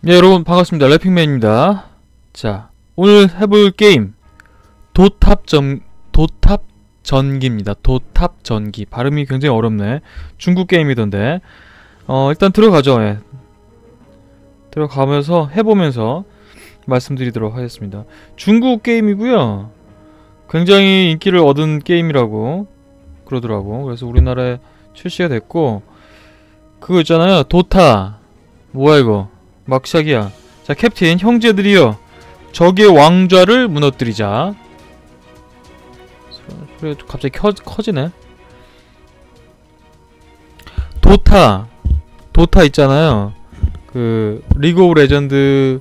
네 여러분 반갑습니다. 래핑맨입니다. 자 오늘 해볼 게임. 도탑전 도탑 전기입니다. 도탑 전기. 발음이 굉장히 어렵네. 중국 게임이던데. 어 일단 들어가죠. 예. 들어가면서 해보면서 말씀드리도록 하겠습니다. 중국 게임이고요. 굉장히 인기를 얻은 게임이라고 그러더라고. 그래서 우리나라에 출시가 됐고 그거 있잖아요. 도타. 뭐야 이거 막 시작이야. 자, 캡틴, 형제들이여. 적의 왕좌를 무너뜨리자. 그래, 갑자기 커, 커지네. 도타. 도타 있잖아요. 그, 리그 오브 레전드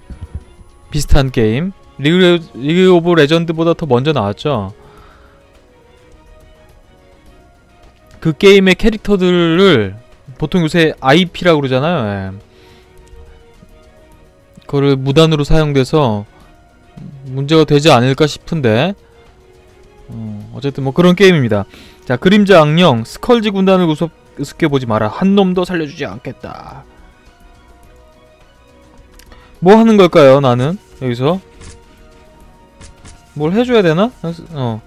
비슷한 게임. 리그, 리그 오브 레전드보다 더 먼저 나왔죠. 그 게임의 캐릭터들을 보통 요새 IP라고 그러잖아요. 예. 그거를 무단으로 사용돼서 문제가 되지 않을까 싶은데 어, 어쨌든 뭐 그런 게임입니다. 자 그림자 악령 스컬지 군단을 우습, 우습게 보지 마라. 한 놈도 살려주지 않겠다. 뭐 하는 걸까요 나는? 여기서? 뭘 해줘야 되나? 어.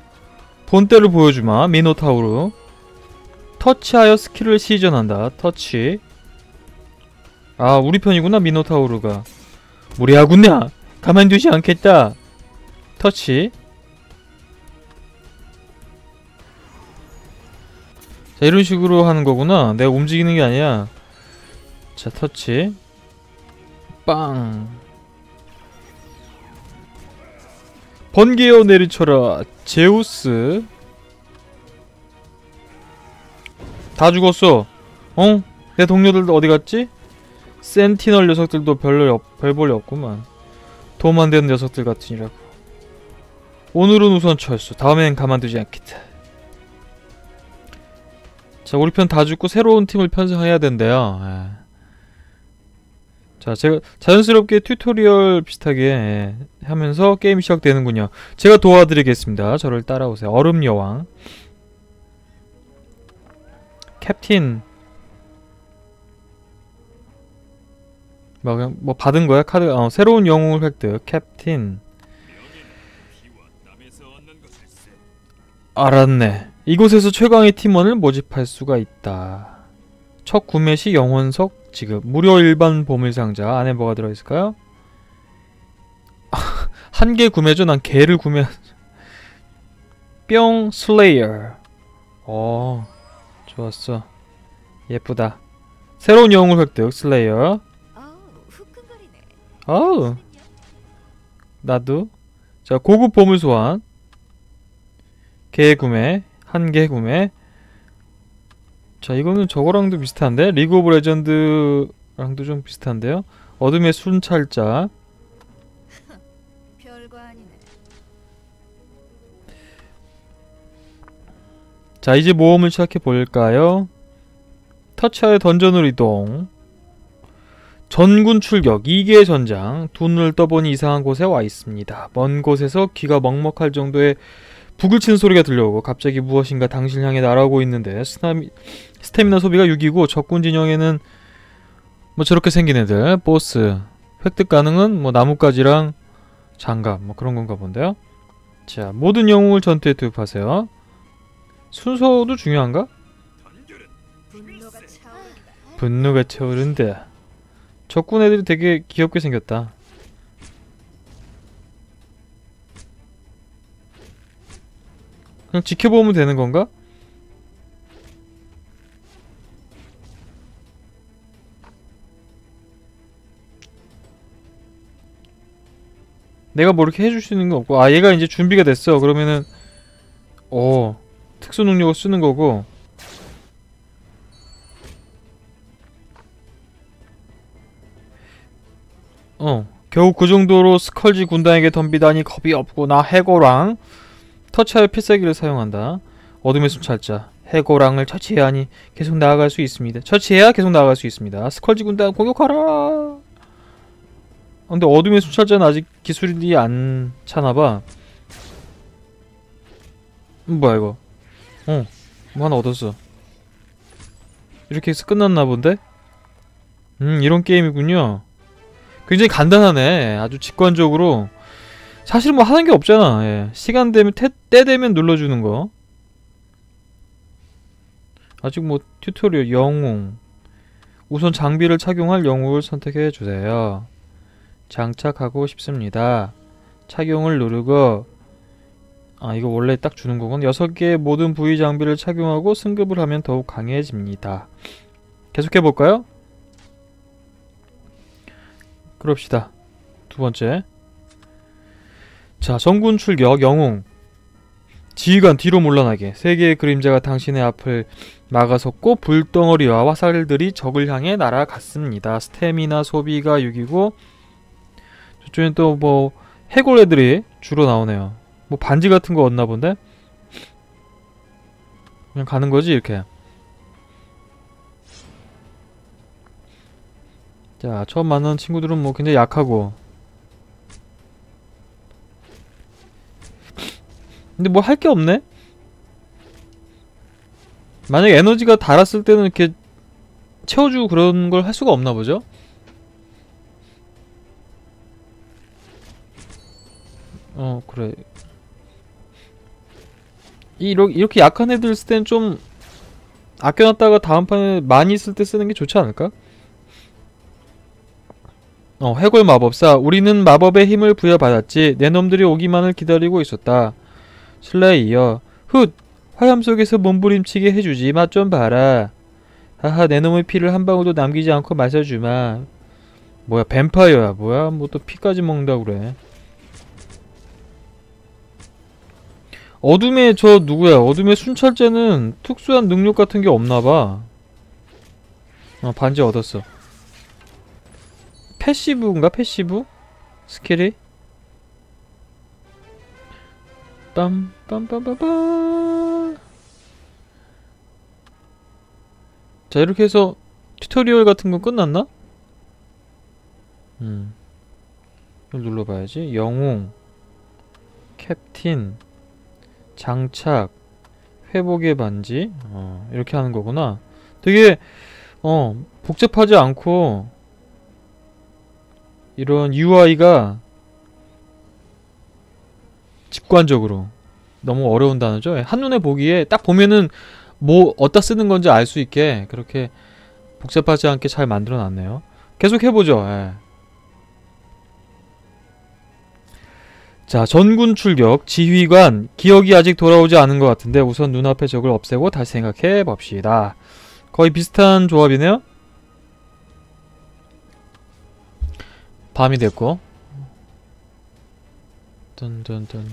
본때를 보여주마 미노타우르. 터치하여 스킬을 시전한다. 터치. 아 우리 편이구나 미노타우르가 무리하구나. 가만두지 않겠다. 터치. 자 이런 식으로 하는 거구나. 내가 움직이는 게 아니야. 자 터치. 빵. 번개여 내리쳐라 제우스. 다 죽었어. 어? 내 동료들도 어디 갔지? 센티널 녀석들도 별로 없, 별 볼이 없구만. 도움 안 되는 녀석들 같으니라고. 오늘은 우선 철수. 다음엔 가만두지 않겠다. 자, 우리 편 다 죽고 새로운 팀을 편성해야 된대요. 예. 자, 제가 자연스럽게 튜토리얼 비슷하게 예, 하면서 게임이 시작되는군요. 제가 도와드리겠습니다. 저를 따라오세요. 얼음 여왕. 캡틴 뭐, 그냥 뭐 받은 거야? 카드, 어, 새로운 영웅을 획득. 캡틴. 알았네. 이곳에서 최강의 팀원을 모집할 수가 있다. 첫 구매 시 영혼석 지급. 무료 일반 보물상자. 안에 뭐가 들어있을까요? 한 개 구매죠? 난 개를 구매. 뿅 슬레이어. 어, 좋았어. 예쁘다. 새로운 영웅을 획득. 슬레이어. 어우. 나도. 자 고급 보물 소환. 개 구매 한 개 구매. 자 이거는 저거랑도 비슷한데? 리그 오브 레전드랑도 좀 비슷한데요? 어둠의 순찰자. 자 이제 모험을 시작해 볼까요? 터치하여 던전으로 이동 전군 출격 2개 전장 두 눈을 떠보니 이상한 곳에 와 있습니다. 먼 곳에서 귀가 먹먹할 정도의 북을 치는 소리가 들려오고 갑자기 무엇인가 당신을 향해 날아오고 있는데 스타미, 스태미나 소비가 6이고 적군 진영에는 뭐 저렇게 생긴 애들 보스 획득 가능은 뭐 나뭇가지랑 장갑 뭐 그런 건가 본데요. 자 모든 영웅을 전투에 투입하세요. 순서도 중요한가? 분노가 차오른다. 적군 애들이 되게 귀엽게 생겼다. 그냥 지켜보면 되는 건가? 내가 뭐 이렇게 해줄 수 있는 거 없고 아 얘가 이제 준비가 됐어 그러면은 어 특수 능력을 쓰는 거고 어. 겨우 그 정도로 스컬지 군단에게 덤비다니 겁이 없구나. 해고랑. 터치하여 필살기를 사용한다. 어둠의 순찰자. 해고랑을 처치해야 하니 계속 나아갈 수 있습니다. 처치해야 계속 나아갈 수 있습니다. 스컬지 군단 공격하라! 근데 어둠의 순찰자는 아직 기술이 안 차나봐. 음, 뭐야 이거? 어 뭐 하나 얻었어. 이렇게 해서 끝났나 본데? 음 이런 게임이군요 굉장히 간단하네. 아주 직관적으로. 사실 뭐 하는 게 없잖아. 예. 시간 되면 때, 때 되면 눌러주는 거. 아직 뭐 튜토리얼 영웅. 우선 장비를 착용할 영웅을 선택해 주세요. 장착하고 싶습니다. 착용을 누르고 아 이거 원래 딱 주는 거군 6개의 모든 부위 장비를 착용하고 승급을 하면 더욱 강해집니다. 계속해 볼까요? 그럽시다. 두 번째. 자, 정군 출격 영웅. 지휘관 뒤로 물러나게. 세 개의 그림자가 당신의 앞을 막아섰고 불덩어리와 화살들이 적을 향해 날아갔습니다. 스태미나 소비가 6이고 저쪽엔 또 뭐 해골 애들이 주로 나오네요. 뭐 반지 같은 거 얻나 본데? 그냥 가는 거지 이렇게. 자, 처음 만나는 친구들은 뭐 굉장히 약하고 근데 뭐 할 게 없네? 만약에 에너지가 달았을 때는 이렇게 채워주고 그런 걸 할 수가 없나 보죠? 어 그래 이렇게, 이렇게 약한 애들 쓸 땐 좀 아껴놨다가 다음 판에 많이 쓸 때 쓰는 게 좋지 않을까? 어, 해골 마법사. 우리는 마법의 힘을 부여받았지. 내 놈들이 오기만을 기다리고 있었다. 슬레이어. 훗! 화염 속에서 몸부림치게 해주지. 맛 좀 봐라. 하하, 내 놈의 피를 한 방울도 남기지 않고 마셔주마. 뭐야, 뱀파이어야. 뭐야, 뭐 또 피까지 먹는다고 그래. 어둠의 저 누구야? 어둠의 순찰제는 특수한 능력 같은 게 없나봐. 어, 반지 얻었어. 패시브인가? 패시브? 스킬이? 빰, 빰빰빰빰. 자, 이렇게 해서 튜토리얼 같은 건 끝났나? 음. 눌러봐야지. 영웅, 캡틴, 장착, 회복의 반지. 어, 이렇게 하는 거구나. 되게, 어, 복잡하지 않고, 이런 UI가 직관적으로 너무 어려운 단어죠. 한눈에 보기에 딱 보면은 뭐 어디다 쓰는 건지 알 수 있게 그렇게 복잡하지 않게 잘 만들어 놨네요. 계속 해보죠. 예. 자, 전군 출격, 지휘관, 기억이 아직 돌아오지 않은 것 같은데 우선 눈앞의 적을 없애고 다시 생각해 봅시다. 거의 비슷한 조합이네요. 밤이 됐고. 든든든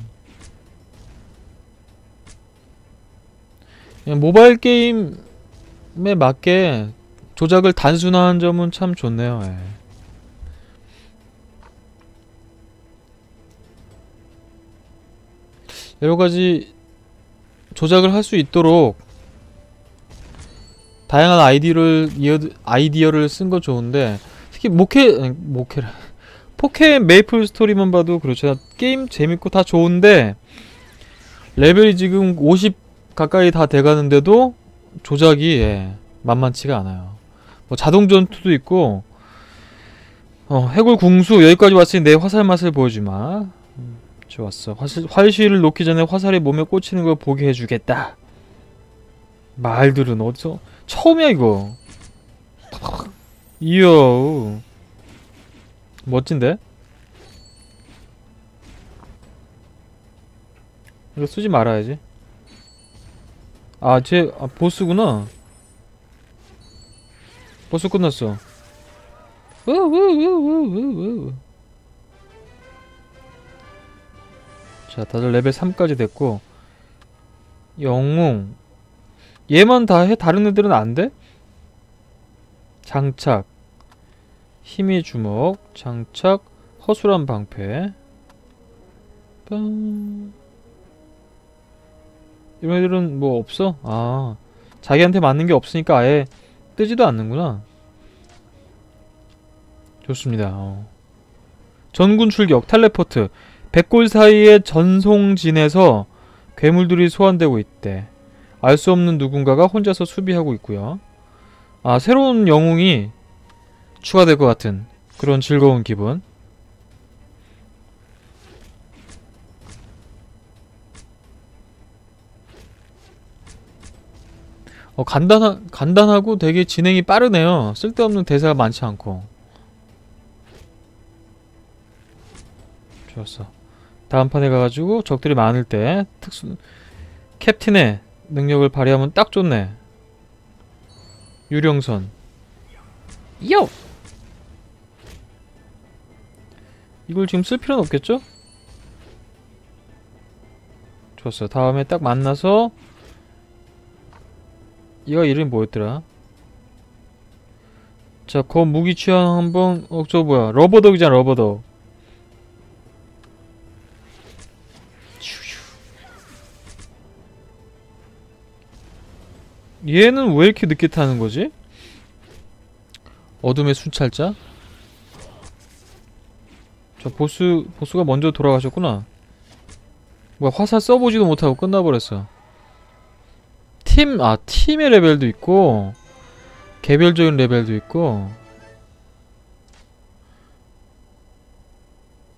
모바일 게임에 맞게 조작을 단순화한 점은 참 좋네요 예. 여러가지 조작을 할 수 있도록 다양한 아이디어를 아이디어를 쓴 거 좋은데 특히 모케 모케라 포켓 메이플 스토리만 봐도 그렇죠. 게임 재밌고 다 좋은데 레벨이 지금 50 가까이 다 돼가는데도 조작이 예, 만만치가 않아요. 뭐 자동 전투도 있고 어, 해골 궁수 여기까지 왔으니 내 화살 맛을 보여주마. 음, 좋았어. 화실, 활시를 놓기 전에 화살이 몸에 꽂히는 걸 보게 해주겠다. 말들은 어디서 처음이야 이거. 이야. 멋진데? 이거 쓰지 말아야지 아, 쟤, 아, 보스구나. 보스 끝났어. 자, 다들 레벨 3까지 됐고. 영웅. 얘만 다 해? 다른 애들은 안 돼? 장착. 힘의 주먹, 장착, 허술한 방패. 빵. 이런 애들은 뭐 없어? 아, 자기한테 맞는 게 없으니까 아예 뜨지도 않는구나. 좋습니다. 어. 전군 출격, 텔레포트. 백골 사이의 전송진에서 괴물들이 소환되고 있대. 알 수 없는 누군가가 혼자서 수비하고 있고요. 아, 새로운 영웅이 추가될 것 같은 그런 즐거운 기분. 어, 간단하, 간단하고 되게 진행이 빠르네요. 쓸데없는 대사가 많지 않고. 좋았어. 다음 판에 가가지고 적들이 많을 때 특수 캡틴의 능력을 발휘하면 딱 좋네. 유령선. 요! 이걸 지금 쓸 필요는 없겠죠? 좋았어. 다음에 딱 만나서 얘가 이름이 뭐였더라? 자, 거 무기 취향 한번 어, 저 뭐야? 러버덕이잖아, 러버덕. 얘는 왜 이렇게 늦게 타는 거지? 어둠의 순찰자? 저 보스, 보스가 먼저 돌아가셨구나. 뭐야, 화살 써보지도 못하고 끝나버렸어. 팀, 아, 팀의 레벨도 있고, 개별적인 레벨도 있고,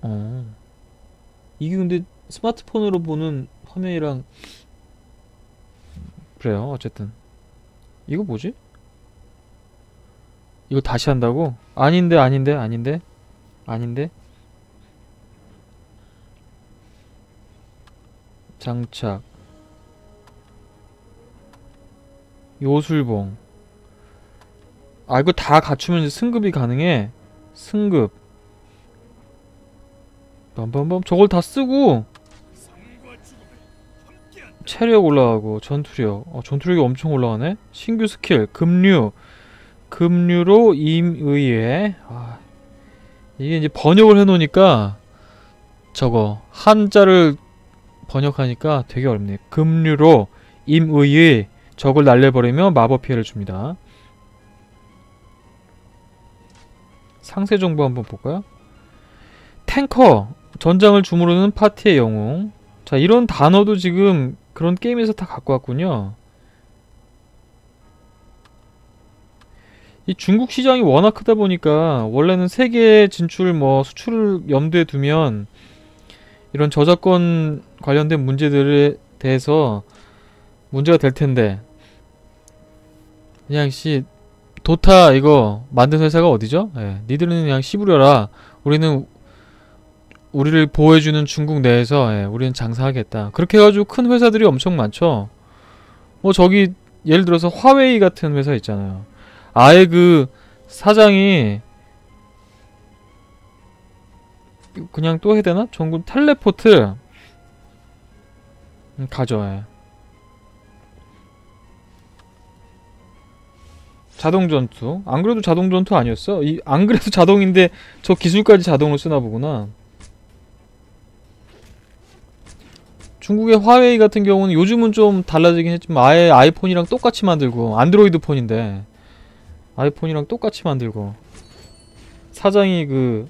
어. 이게 근데 스마트폰으로 보는 화면이랑, 그래요, 어쨌든. 이거 뭐지? 이거 다시 한다고? 아닌데, 아닌데, 아닌데, 아닌데? 장착. 요술봉. 아, 이거 다 갖추면 이제 승급이 가능해. 승급. 빰빰빰. 저걸 다 쓰고, 체력 올라가고, 전투력. 어, 전투력이 엄청 올라가네? 신규 스킬, 급류. 급류로 임의회. 아, 이게 이제 번역을 해놓으니까, 저거, 한자를 번역하니까 되게 어렵네. 급류로 임의의 적을 날려버리며 마법 피해를 줍니다. 상세 정보 한번 볼까요? 탱커 전장을 주무르는 파티의 영웅 자 이런 단어도 지금 그런 게임에서 다 갖고 왔군요 이 중국 시장이 워낙 크다 보니까 원래는 세계 진출 뭐 수출을 염두에 두면 이런 저작권 관련된 문제들에 대해서 문제가 될 텐데 그냥 씨 도타 이거 만든 회사가 어디죠? 예, 니들은 그냥 씨부려라. 우리는 우리를 보호해주는 중국 내에서 예, 우리는 장사하겠다. 그렇게 해가지고 큰 회사들이 엄청 많죠. 뭐 저기 예를 들어서 화웨이 같은 회사 있잖아요. 아예 그 사장이 그냥 또 해야 되나? 전국 텔레포트 음, 가져. 예. 자동 전투. 안 그래도 자동 전투 아니었어? 이, 안 그래도 자동인데 저 기술까지 자동으로 쓰나 보구나. 중국의 화웨이 같은 경우는 요즘은 좀 달라지긴 했지만 아예 아이폰이랑 똑같이 만들고 안드로이드 폰인데 아이폰이랑 똑같이 만들고 사장이 그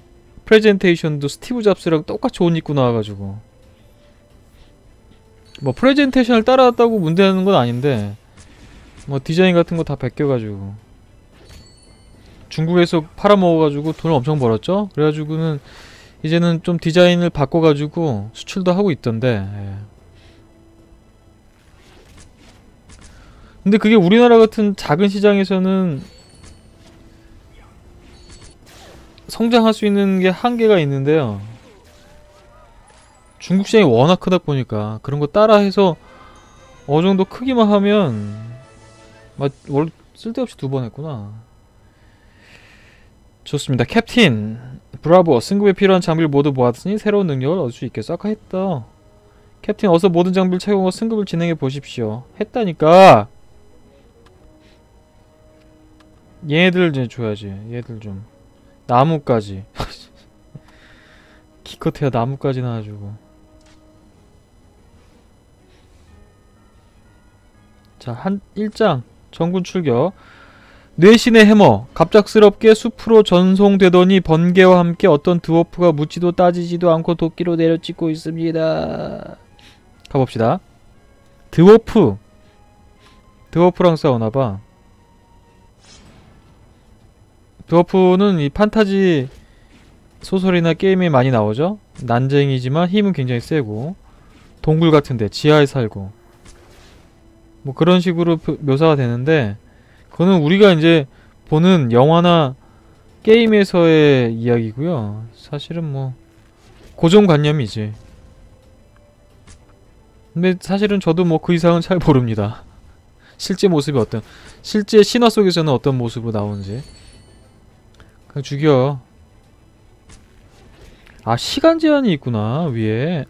프레젠테이션도 스티브 잡스랑 똑같이 옷 입고 나와가지고. 뭐 프레젠테이션을 따라왔다고 문제하는 건 아닌데 뭐 디자인 같은 거 다 베껴가지고. 중국에서 팔아먹어가지고 돈을 엄청 벌었죠? 그래가지고는 이제는 좀 디자인을 바꿔가지고 수출도 하고 있던데 예. 근데 그게 우리나라 같은 작은 시장에서는 성장할 수 있는 게 한계가 있는데요 중국 시장이 워낙 크다 보니까 그런 거 따라해서 어느 정도 크기만 하면 막, 월, 쓸데없이 두 번 했구나. 좋습니다. 캡틴! 브라보! 승급에 필요한 장비를 모두 모았으니 새로운 능력을 얻을 수 있겠어. 아까 했다. 캡틴 어서 모든 장비를 착용하고 승급을 진행해 보십시오. 했다니까! 얘네들 이제 줘야지. 얘들 좀. 나무까지. 기껏해야 나무까지 나와주고. 자, 한, 1장. 전군 출격 뇌신의 해머 갑작스럽게 숲으로 전송되더니 번개와 함께 어떤 드워프가 묻지도 따지지도 않고 도끼로 내려찍고 있습니다 가봅시다 드워프 드워프랑 싸우나봐 드워프는 이 판타지 소설이나 게임에 많이 나오죠. 난쟁이지만 힘은 굉장히 세고 동굴 같은데 지하에 살고 뭐 그런 식으로 표- 묘사가 되는데 그거는 우리가 이제 보는 영화나 게임에서의 이야기고요. 사실은 뭐 고정관념이지. 근데 사실은 저도 뭐 그 이상은 잘 모릅니다. 실제 모습이 어떤 실제 신화 속에서는 어떤 모습으로 나오는지 그냥 죽여. 아 시간 제한이 있구나 위에.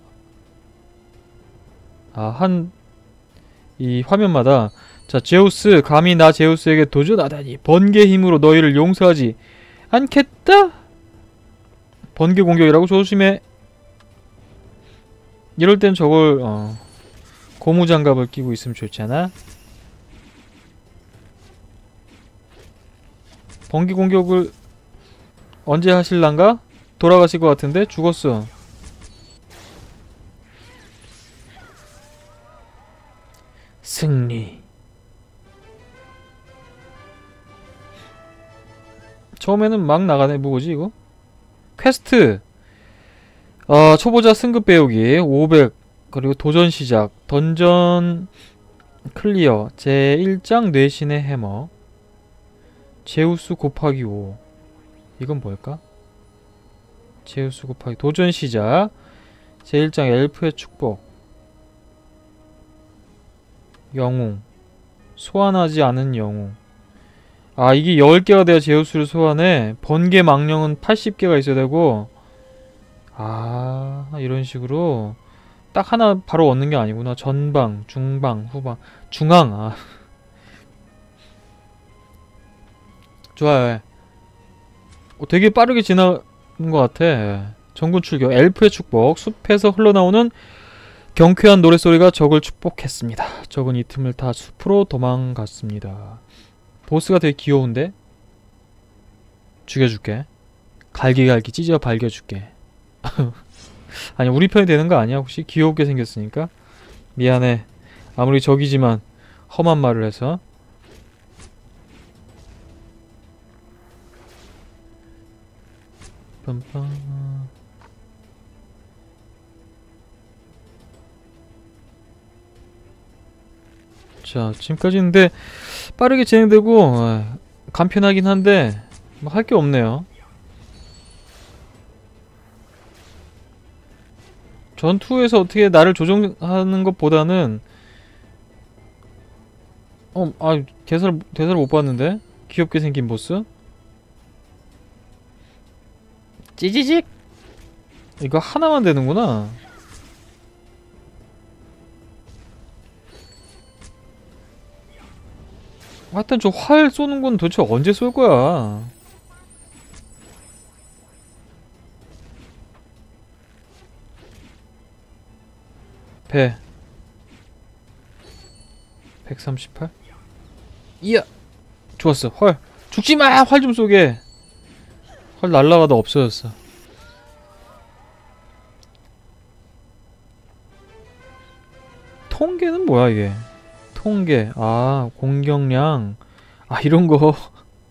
아한 이 화면마다 자 제우스 감히 나 제우스에게 도전하다니 번개 힘으로 너희를 용서하지 않겠다. 번개 공격이라고 조심해. 이럴 땐 저걸 어, 고무장갑을 끼고 있으면 좋잖아. 번개 공격을 언제 하실란가? 돌아가실 것 같은데 죽었어. 승리. 처음에는 막 나가네 뭐지 이거? 퀘스트. 어, 초보자 승급 배우기 500 그리고 도전 시작 던전 클리어 제1장 뇌신의 해머 제우스 곱하기 5 이건 뭘까? 제우스 곱하기. 도전 시작. 제1장 엘프의 축복. 영웅. 소환하지 않은 영웅. 아 이게 10개가 돼야 제우스를 소환해. 번개 망령은 80개가 있어야 되고. 아 이런 식으로 딱 하나 바로 얻는 게 아니구나. 전방 중방 후방. 중앙. 아. 좋아요 어, 되게 빠르게 지나는 것 같아. 전군 출격. 엘프의 축복. 숲에서 흘러나오는 경쾌한 노랫소리가 적을 축복했습니다. 적은 이 틈을 타 숲으로 도망갔습니다. 보스가 되게 귀여운데? 죽여줄게. 갈기갈기. 찢어 발겨줄게. 아니 우리 편이 되는 거 아니야? 혹시? 귀엽게 생겼으니까? 미안해. 아무리 적이지만 험한 말을 해서 빰빰 자 지금까지 근데 빠르게 진행되고 어, 간편하긴 한데 뭐 할 게 없네요 전투에서 어떻게 나를 조종하는 것보다는 어, 아, 대사를, 대사를 못 봤는데? 귀엽게 생긴 보스? 찌지직! 이거 하나만 되는구나. 하여튼 저 활 쏘는 건 도대체 언제 쏠 거야? 배 138? 이야 좋았어 헐 죽지마 활 좀 쏘게 활 날라가다 없어졌어. 통계는 뭐야 이게? 통계. 아 공격량. 아 이런거.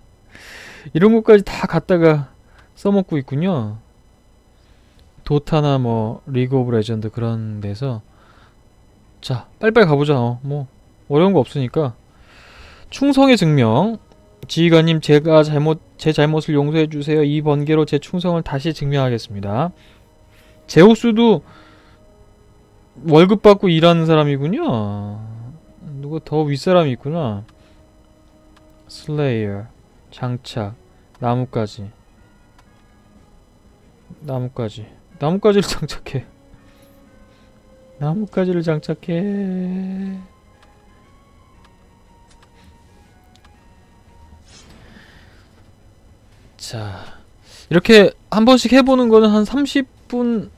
이런 것까지 다 갖다가 써먹고 있군요. 도타나 뭐 리그 오브 레전드 그런 데서. 자, 빨리빨리 가보자. 어, 뭐. 어려운 거 없으니까. 충성의 증명. 지휘관님, 제가 잘못 제 잘못을 용서해 주세요. 이 번개로 제 충성을 다시 증명하겠습니다. 제우스도 월급 받고 일하는 사람이군요. 누가 더 윗사람이 있구나. 슬레이어, 장착, 나뭇가지, 나뭇가지, 나뭇가지를 장착해. 나뭇가지를 장착해. 자, 이렇게 한 번씩 해보는 거는 한 30분,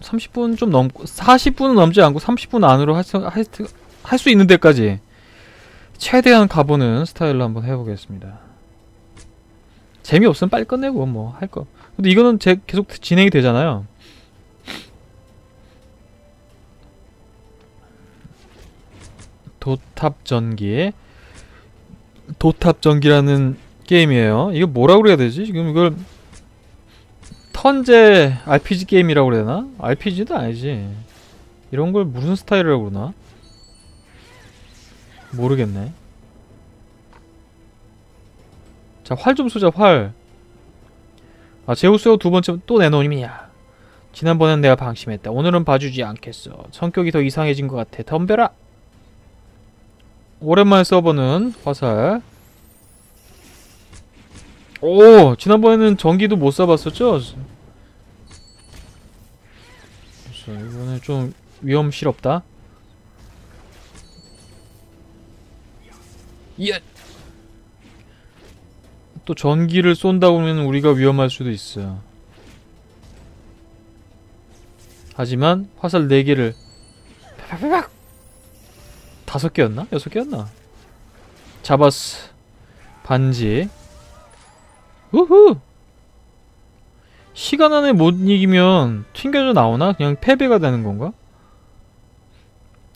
30분 좀 넘고, 40분은 넘지 않고 30분 안으로 할 수, 할, 수- 할수 있는 데까지 최대한 가보는 스타일로 한번 해보겠습니다. 재미없으면 빨리 끝내고 뭐 할 거. 근데 이거는 제 계속 진행이 되잖아요. 도탑 전기 도탑 전기라는 게임이에요. 이거 뭐라고 그래야 되지? 지금 이걸 천재 RPG 게임이라고 그래야 되나? RPG도 아니지. 이런 걸 무슨 스타일이라고 그러나? 모르겠네. 자, 활 좀 쏘자, 활. 아, 제우스가 두 번째 또 내놓음이야. 지난번엔 내가 방심했다. 오늘은 봐주지 않겠어. 성격이 더 이상해진 것 같아. 덤벼라! 오랜만에 써보는 화살. 오! 지난번에는 전기도 못 써봤었죠? 그래서 이번에 좀 위험스럽다. 예! 또 전기를 쏜다 보면 우리가 위험할 수도 있어. 하지만 화살 4개를 팍팍팍 다섯 개였나? 여섯 개였나? 잡았어. 반지. 우후! 시간 안에 못 이기면 튕겨져 나오나? 그냥 패배가 되는 건가?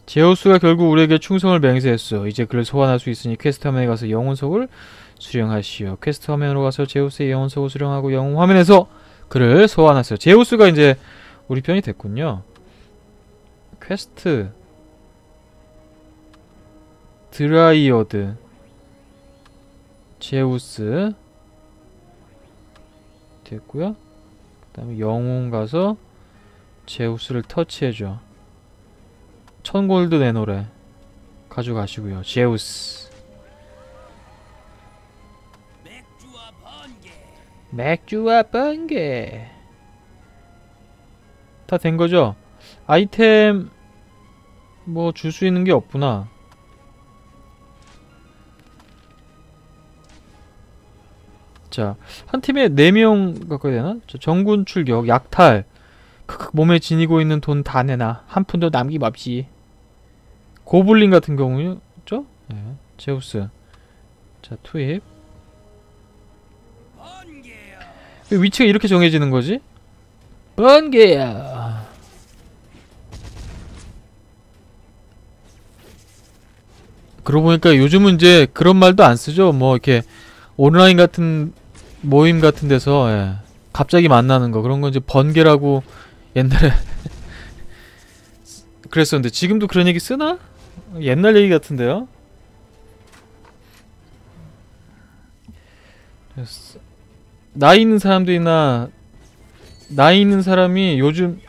제우스가 결국 우리에게 충성을 맹세했어. 이제 그를 소환할 수 있으니 퀘스트 화면에 가서 영혼석을 수령하시오. 퀘스트 화면으로 가서 제우스의 영혼석을 수령하고 영혼 화면에서 그를 소환하세요. 제우스가 이제 우리 편이 됐군요. 퀘스트 드라이어드 제우스 됐고요. 그 다음에 영웅 가서 제우스를 터치해줘. 천골드 내노래 가져가시고요. 제우스 맥주와 번개 맥주와 번개 다 된 거죠? 아이템 뭐 줄 수 있는 게 없구나. 자, 한 팀에 4명 가까이 되나? 자, 정군 출격, 약탈. 크크, 몸에 지니고 있는 돈 다 내놔. 한 푼도 남김없이. 고블린 같은 경우죠? 예, 제우스. 자, 투입. 위치가 이렇게 정해지는 거지? 번개야. 그러고 보니까 요즘은 이제 그런 말도 안 쓰죠. 뭐 이렇게 온라인 같은 모임 같은 데서 예, 갑자기 만나는 거 그런 건 이제 번개라고 옛날에 그랬었는데 지금도 그런 얘기 쓰나? 옛날 얘기 같은데요. 나이 있는 사람들이나 나이 있는 사람이 요즘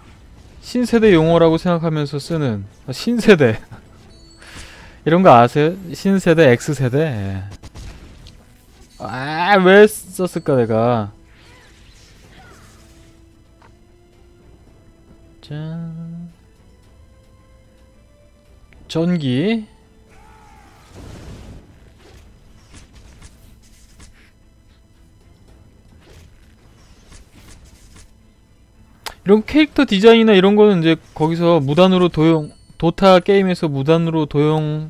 신세대 용어라고 생각하면서 쓰는 아, 신세대 이런 거 아세요? 신세대, X세대. 예. 아, 왜 썼을까 내가? 짠. 전기. 이런 캐릭터 디자인이나 이런 거는 이제 거기서 무단으로 도용 도타 게임에서 무단으로 도용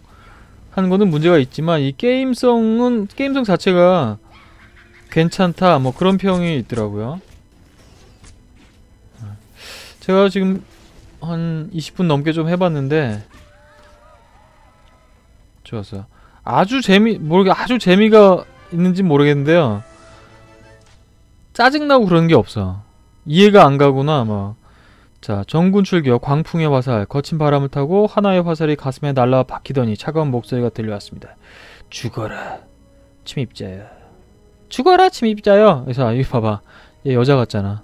한 거는 문제가 있지만 이 게임성은 게임성 자체가 괜찮다 뭐 그런 평이 있더라고요. 제가 지금 한 20분 넘게 좀 해봤는데 좋았어요. 아주 재미 모르게 아주 재미가 있는지 모르겠는데요. 짜증나고 그런 게 없어. 이해가 안 가구나 막. 자, 정군 출격, 광풍의 화살, 거친 바람을 타고 하나의 화살이 가슴에 날라 박히더니 차가운 목소리가 들려왔습니다. 죽어라, 침입자야. 죽어라, 침입자여. 그래서 아, 여기 봐봐. 얘 여자 같잖아.